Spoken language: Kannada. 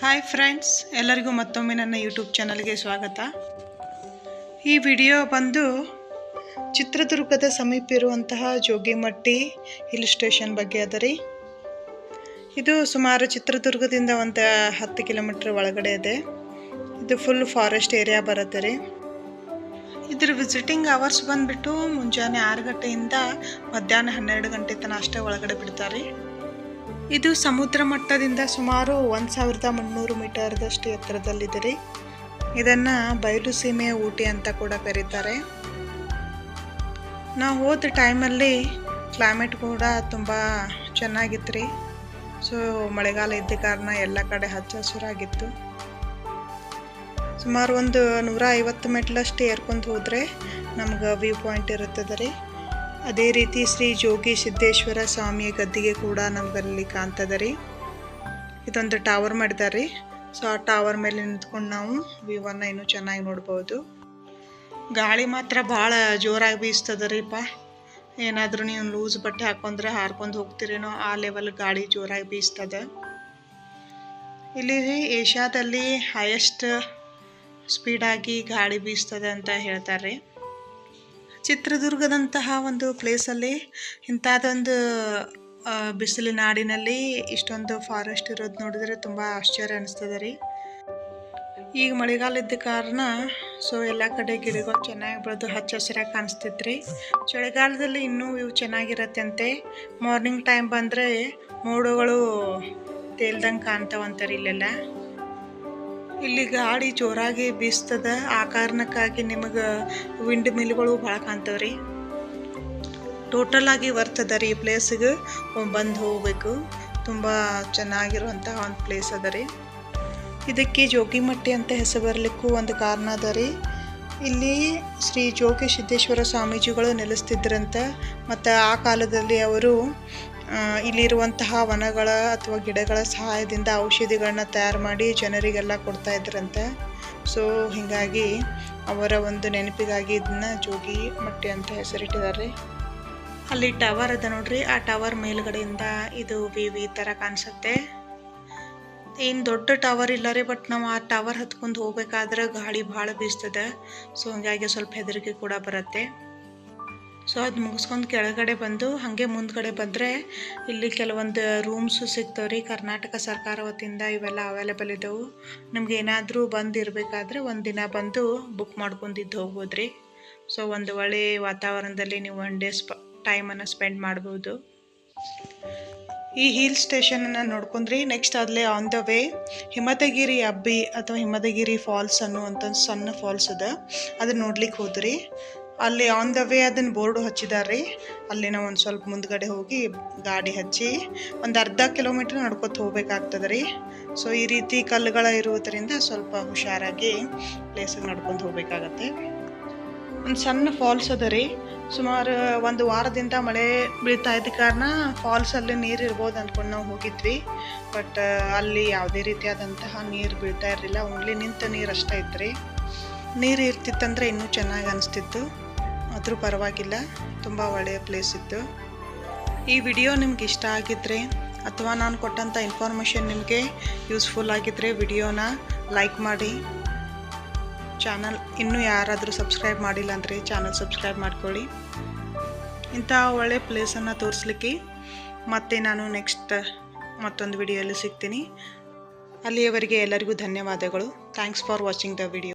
ಹಾಯ್ ಫ್ರೆಂಡ್ಸ್ ಎಲ್ಲರಿಗೂ ಮತ್ತೊಮ್ಮೆ ನನ್ನ ಯೂಟ್ಯೂಬ್ ಚಾನಲ್ಗೆ ಸ್ವಾಗತ. ಈ ವಿಡಿಯೋ ಬಂದು ಚಿತ್ರದುರ್ಗದ ಸಮೀಪ ಇರುವಂತಹ ಜೋಗಿಮಟ್ಟಿ ಹಿಲ್ ಸ್ಟೇಷನ್ ಬಗ್ಗೆ ಅದ ರೀ ಇದು ಸುಮಾರು ಚಿತ್ರದುರ್ಗದಿಂದ ಒಂದು ಹತ್ತು ಕಿಲೋಮೀಟ್ರ್ ಒಳಗಡೆ ಇದೆ. ಇದು ಫುಲ್ ಫಾರೆಸ್ಟ್ ಏರಿಯಾ ಬರುತ್ತೆ ರೀ. ಇದ್ರ ವಿಸಿಟಿಂಗ್ ಅವರ್ಸ್ ಬಂದ್ಬಿಟ್ಟು ಮುಂಜಾನೆ ಆರು ಗಂಟೆಯಿಂದ ಮಧ್ಯಾಹ್ನ ಹನ್ನೆರಡು ಗಂಟೆ ತನಕ ಅಷ್ಟೇ ಒಳಗಡೆ ಬಿಡ್ತಾರೆ ಇದು ಸಮುದ್ರ ಮಟ್ಟದಿಂದ ಸುಮಾರು ಒಂದು ಸಾವಿರದ ಮುನ್ನೂರು ಮೀಟರ್ದಷ್ಟು ಎತ್ತರದಲ್ಲಿದೆ ರೀ. ಇದನ್ನು ಬಯಲು ಸೀಮೆ ಊಟಿ ಅಂತ ಕೂಡ ಕರೀತಾರೆ. ನಾವು ಹೋದ ಟೈಮಲ್ಲಿ ಕ್ಲೈಮೇಟ್ ಕೂಡ ತುಂಬ ಚೆನ್ನಾಗಿತ್ತು ರೀ. ಸೊ, ಮಳೆಗಾಲ ಇದ್ದ ಕಾರಣ ಎಲ್ಲ ಕಡೆ ಹಚ್ಚ ಹಸಿರಾಗಿತ್ತು. ಸುಮಾರು ಒಂದು ನೂರ ಐವತ್ತು ಮೆಟ್ಲಷ್ಟು ಏರ್ಕೊಂಡು ಹೋದರೆ ನಮ್ಗೆ ವ್ಯೂ ಪಾಯಿಂಟ್ ಇರುತ್ತದೆ ರೀ. ಅದೇ ರೀತಿ ಶ್ರೀ ಜೋಗಿ ಸಿದ್ದೇಶ್ವರ ಸ್ವಾಮಿಯ ಗದ್ದಿಗೆ ಕೂಡ ನಮಗಲ್ಲಿ ಕಾಣ್ತದೆ ರೀ. ಇದೊಂದು ಟವರ್ ಮಾಡಿದಾರೆ ರೀ. ಸೊ ಆ ಟವರ್ ಮೇಲೆ ನಿಂತ್ಕೊಂಡು ನಾವು ವ್ಯೂವನ್ನು ಇನ್ನೂ ಚೆನ್ನಾಗಿ ನೋಡ್ಬೋದು. ಗಾಳಿ ಮಾತ್ರ ಭಾಳ ಜೋರಾಗಿ ಬೀಸ್ತದೆ ರೀಪ. ಏನಾದರೂ ನೀವು ಲೂಸ್ ಬಟ್ಟೆ ಹಾಕೊಂಡ್ರೆ ಹಾರ್ಕೊಂಡು ಹೋಗ್ತಿರೇನೋ ಆ ಲೆವೆಲ್ ಗಾಳಿ ಜೋರಾಗಿ ಬೀಸ್ತದೆ. ಇಲ್ಲಿ ಏಷ್ಯಾದಲ್ಲಿ ಹೈಯೆಸ್ಟ್ ಸ್ಪೀಡಾಗಿ ಗಾಳಿ ಬೀಸ್ತದೆ ಅಂತ ಹೇಳ್ತಾರೆ ಚಿತ್ರದುರ್ಗದಂತಹ ಒಂದು ಪ್ಲೇಸಲ್ಲಿ ಇಂಥದ್ದೊಂದು ಬಿಸಿಲಿನ ನಾಡಿನಲ್ಲಿ ಇಷ್ಟೊಂದು ಫಾರೆಸ್ಟ್ ಇರೋದು ನೋಡಿದ್ರೆ ತುಂಬ ಆಶ್ಚರ್ಯ ಅನಿಸ್ತದೆ ರೀ. ಈಗ ಮಳೆಗಾಲ ಇದ್ದ ಕಾರಣ ಸೊ ಎಲ್ಲ ಕಡೆ ಗಿಡಗಳು ಚೆನ್ನಾಗಿ ಬೆಳೆದು ಹಚ್ಚ ಹಸಿರಾಗಿ ಕಾಣಿಸ್ತೈತ್ರಿ ಚಳಿಗಾಲದಲ್ಲಿ ಇನ್ನೂ ಇವು ಚೆನ್ನಾಗಿರತ್ತೆ ಅಂತೆ. ಮಾರ್ನಿಂಗ್ ಟೈಮ್ ಬಂದರೆ ಮೋಡಗಳು ತೇಲ್ದಂಗೆ ಕಾಣ್ತಾವಂತಾರೆ ಇಲ್ಲೆಲ್ಲ. ಇಲ್ಲಿ ಗಾಡಿ ಜೋರಾಗಿ ಬೀಸ್ತದ. ಆ ಕಾರಣಕ್ಕಾಗಿ ನಿಮಗೆ ವಿಂಡ್ ಮಿಲ್ಗಳು ಭಾಳ ಕಾಣ್ತವ್ರಿ. ಟೋಟಲ್ ಆಗಿ ಬರ್ತದ ರೀ ಈ ಪ್ಲೇಸಿಗೆ ಬಂದು ಹೋಗಬೇಕು. ತುಂಬ ಚೆನ್ನಾಗಿರುವಂತಹ ಒಂದು ಪ್ಲೇಸ್ ಅದ ರೀ. ಇದಕ್ಕೆ ಜೋಗಿಮಟ್ಟಿ ಅಂತ ಹೆಸರು ಬರಲಿಕ್ಕೂ ಒಂದು ಕಾರಣ ಅದ ರೀ. ಇಲ್ಲಿ ಶ್ರೀ ಜೋಗಿ ಸಿದ್ದೇಶ್ವರ ಸ್ವಾಮೀಜಿಗಳು ನೆಲೆಸ್ತಿದ್ರಂತ. ಮತ್ತು ಆ ಕಾಲದಲ್ಲಿ ಅವರು ಇಲ್ಲಿರುವಂತಹ ವನಗಳ ಅಥವಾ ಗಿಡಗಳ ಸಹಾಯದಿಂದ ಔಷಧಿಗಳನ್ನ ತಯಾರು ಮಾಡಿ ಜನರಿಗೆಲ್ಲ ಕೊಡ್ತಾ ಇದ್ರಂತೆ. ಸೊ ಹೀಗಾಗಿ ಅವರ ಒಂದು ನೆನಪಿಗಾಗಿ ಇದನ್ನ ಜೋಗಿ ಮಟ್ಟಿ ಅಂತ ಹೆಸರಿಟ್ಟಿದ್ದಾರೆ. ಅಲ್ಲಿ ಟವರ್ ಅದ ನೋಡ್ರಿ. ಆ ಟವರ್ ಮೇಲ್ಗಡೆಯಿಂದ ಇದು ವಿ ವಿ ಥರ ಕಾಣಿಸುತ್ತೆ. ಏನು ದೊಡ್ಡ ಟವರ್ ಇಲ್ಲ ರೀ, ಬಟ್ ನಾವು ಆ ಟವರ್ ಹತ್ಕೊಂಡು ಹೋಗ್ಬೇಕಾದ್ರೆ ಗಾಳಿ ಭಾಳ ಬೀಸ್ತದೆ. ಸೊ ಹಂಗಾಗಿ ಸ್ವಲ್ಪ ಹೆದರಿಕೆ ಕೂಡ ಬರುತ್ತೆ. ಸೊ ಅದು ಮುಗಿಸ್ಕೊಂಡು ಕೆಳಗಡೆ ಬಂದು, ಹಾಗೆ ಮುಂದ್ಗಡೆ ಬಂದರೆ, ಇಲ್ಲಿ ಕೆಲವೊಂದು ರೂಮ್ಸು ಸಿಗ್ತಾವೆ ರೀ ಕರ್ನಾಟಕ ಸರ್ಕಾರ ವತಿಯಿಂದ ಇವೆಲ್ಲ ಅವೈಲೇಬಲ್ ಇದ್ದವು ನಿಮ್ಗೆ ಏನಾದರೂ ಬಂದು ಇರಬೇಕಾದ್ರೆ ಒಂದು ದಿನ ಬಂದು ಬುಕ್ ಮಾಡ್ಕೊಂಡಿದ್ದು ಹೋಗ್ಬೋದು ರೀ ಸೊ ಒಂದು ಒಳ್ಳೆ ವಾತಾವರಣದಲ್ಲಿ ನೀವು ಒನ್ ಡೇ ಸ್ಪ ಟೈಮನ್ನು ಸ್ಪೆಂಡ್ ಮಾಡ್ಬೋದು. ಈ ಹಿಲ್ ಸ್ಟೇಷನನ್ನು ನೋಡ್ಕೊಂಡ್ರಿ. ನೆಕ್ಸ್ಟ್ ಅಲ್ಲೇ on the way Himadagiri Abbi ಅಥವಾ ಹಿಮದಗಿರಿ ಫಾಲ್ಸ್ ಅನ್ನುವಂಥ ಸಣ್ಣ ಫಾಲ್ಸ್ ಅದ. ಅದನ್ನ ನೋಡ್ಲಿಕ್ಕೆ ಹೋದ್ರಿ. ಅಲ್ಲಿ ಆನ್ ದ ವೇ ಅದನ್ನು ಬೋರ್ಡು ಹಚ್ಚಿದಾರೆ ಅಲ್ಲಿ ನಾವು ಒಂದು ಸ್ವಲ್ಪ ಮುಂದ್ಗಡೆ ಹೋಗಿ ಗಾಡಿ ಹಚ್ಚಿ ಒಂದು ಅರ್ಧ ಕಿಲೋಮೀಟ್ರ್ ನಡ್ಕೊತ ಹೋಗ್ಬೇಕಾಗ್ತದೆ ರೀ ಸೊ ಈ ರೀತಿ ಕಲ್ಲುಗಳ ಇರುವುದರಿಂದ ಸ್ವಲ್ಪ ಹುಷಾರಾಗಿ ಪ್ಲೇಸಿಗೆ ನಡ್ಕೊಂಡು ಹೋಗ್ಬೇಕಾಗತ್ತೆ. ಒಂದು ಸಣ್ಣ ಫಾಲ್ಸ್ ಅದ ರೀ ಸುಮಾರು ಒಂದು ವಾರದಿಂದ ಮಳೆ ಬೀಳ್ತಾ ಇದ್ದ ಕಾರಣ ಫಾಲ್ಸಲ್ಲಿ ನೀರು ಇರ್ಬೋದು ಅಂದ್ಕೊಂಡು ನಾವು ಹೋಗಿದ್ವಿ. ಬಟ್ ಅಲ್ಲಿ ಯಾವುದೇ ರೀತಿಯಾದಂತಹ ನೀರು ಬೀಳ್ತಾ ಇರಲಿಲ್ಲ. ಓನ್ಲಿ ನಿಂತ ನೀರು ಅಷ್ಟೇ ಇತ್ತು ರೀ ನೀರು ಇರ್ತಿತ್ತಂದ್ರೆ ಇನ್ನೂ ಚೆನ್ನಾಗಿ ಅನಿಸ್ತಿತ್ತು. ಆದರೂ ಪರವಾಗಿಲ್ಲ, ತುಂಬ ಒಳ್ಳೆಯ ಪ್ಲೇಸ್ ಇತ್ತು. ಈ ವಿಡಿಯೋ ನಿಮ್ಗೆ ಇಷ್ಟ ಆಗಿದ್ರೆ ಅಥವಾ ನಾನು ಕೊಟ್ಟಂಥ ಇನ್ಫಾರ್ಮೇಷನ್ ನಿಮಗೆ ಯೂಸ್ಫುಲ್ ಆಗಿದ್ದರೆ ವಿಡಿಯೋನ ಲೈಕ್ ಮಾಡಿ. ಚಾನಲ್ ಇನ್ನೂ ಯಾರಾದರೂ ಸಬ್ಸ್ಕ್ರೈಬ್ ಮಾಡಿಲ್ಲ ಅಂದರೆ ಚಾನಲ್ ಸಬ್ಸ್ಕ್ರೈಬ್ ಮಾಡ್ಕೊಳ್ಳಿ. ಇಂಥ ಒಳ್ಳೆ ಪ್ಲೇಸನ್ನು ತೋರಿಸ್ಲಿಕ್ಕೆ ಮತ್ತೆ ನಾನು ನೆಕ್ಸ್ಟ್ ಮತ್ತೊಂದು ವಿಡಿಯೋಯಲ್ಲಿ ಸಿಗ್ತೀನಿ. ಅಲ್ಲಿಯವರೆಗೆ ಎಲ್ಲರಿಗೂ ಧನ್ಯವಾದಗಳು. Thanks for watching the video